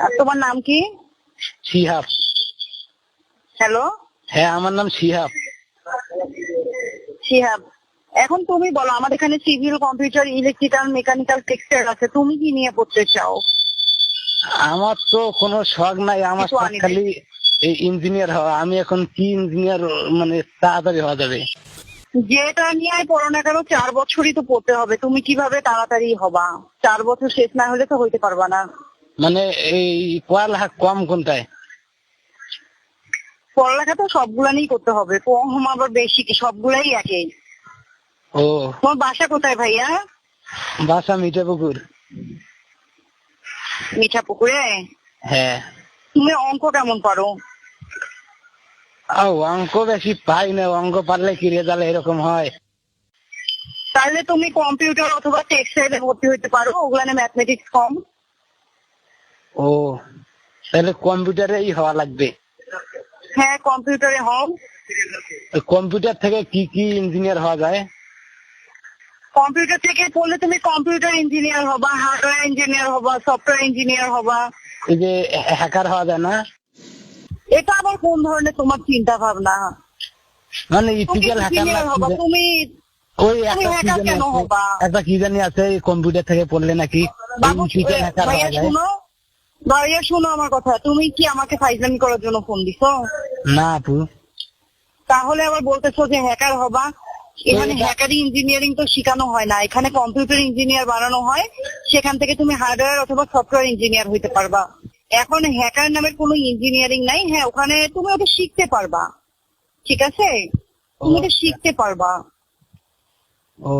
আর তোমার নাম কি? শিহাব। হ্যালো হ্যাঁ আমার নাম সিহাব শিহাব এখন তুমি বলো আমাদের এখানে civil computer electrical mechanical textile আছে তুমি কি নিয়ে পড়তে চাও? আমার তো কোনো শখ নাই আমার শখ খালি এই ইঞ্জিনিয়ার হওয়া। আমি এখন কি ইঞ্জিনিয়ার মানে তাড়াতাড়ি হওয়া যাবে? যেটা নিয়ে পড়ো না কেন চার বছরই তো পড়তে হবে। তুমি কীভাবে তাড়াতাড়ি হবা? চার বছর শেষ না হলে তো হইতে পারবা না। মানে এই পড়ালেখা কম কোনটায়? পড়ালেখা তো সবগুলা নিয়েই করতে হবে। কম আবার বেশি সবগুলাই একই। ও। তোমার বাসা কোথায় ভাইয়া? বাসা মিঠে পুকুর মিঠা পুকুরে হ্যাঁ। তুমি অঙ্ক কেমন পারো? ও অঙ্ক বেশি পাই না। অঙ্ক পারলে কি রেজাল্ট এরকম হয়? তাহলে তুমি কম্পিউটার অথবা টেক্সটাইলে ভর্তি হইতে পারো। ওগুলানে ম্যাথমেটিক্স কম। ও তাহলে কম্পিউটারেই হওয়া লাগবে? হ্যাঁ কম্পিউটারে হও। কম্পিউটার থেকে কি কি ইঞ্জিনিয়ার হওয়া যায়? কম্পিউটার থেকে পড়লে তুমি কম্পিউটার ইঞ্জিনিয়ার হবা হার্ডওয়্যার ইঞ্জিনিয়ার হবা সফটওয়্যার ইঞ্জিনিয়ার হবা। এই যে হ্যাকার হওয়া যায় না? এটা আবার কোন ধরনের তোমার চিন্তা ভাবনা মানে ইথিক্যাল হ্যাকার হবা? তুমি ওই একটা কি জানি কেন আছে- কম্পিউটার থেকে পড়লে নাকি ইথিক্যাল হ্যাকার হওয়া যায়? ভাইয়া শুনো আমার কথা। তুমি কি আমাকে ফাইজলামি করার জন্য ফোন দিছো? না আপু। তাহলে আবার বলতেছো যে হ্যাকার হবা। এখানে হ্যাকারি ইঞ্জিনিয়ারিং তো শেখানো হয় না। এখানে কম্পিউটার ইঞ্জিনিয়ার বানানো হয়। সেখান থেকে তুমি হার্ডওয়্যার অথবা সফটওয়্যার ইঞ্জিনিয়ার হইতে পারবা। এখন হ্যাকার নামের কোনো ইঞ্জিনিয়ারিং নাই। হ্যাঁ ওখানে তুমি ওটা শিখতে পারবা। ঠিক আছে? তুমি ওটা শিখতে পারবা। ও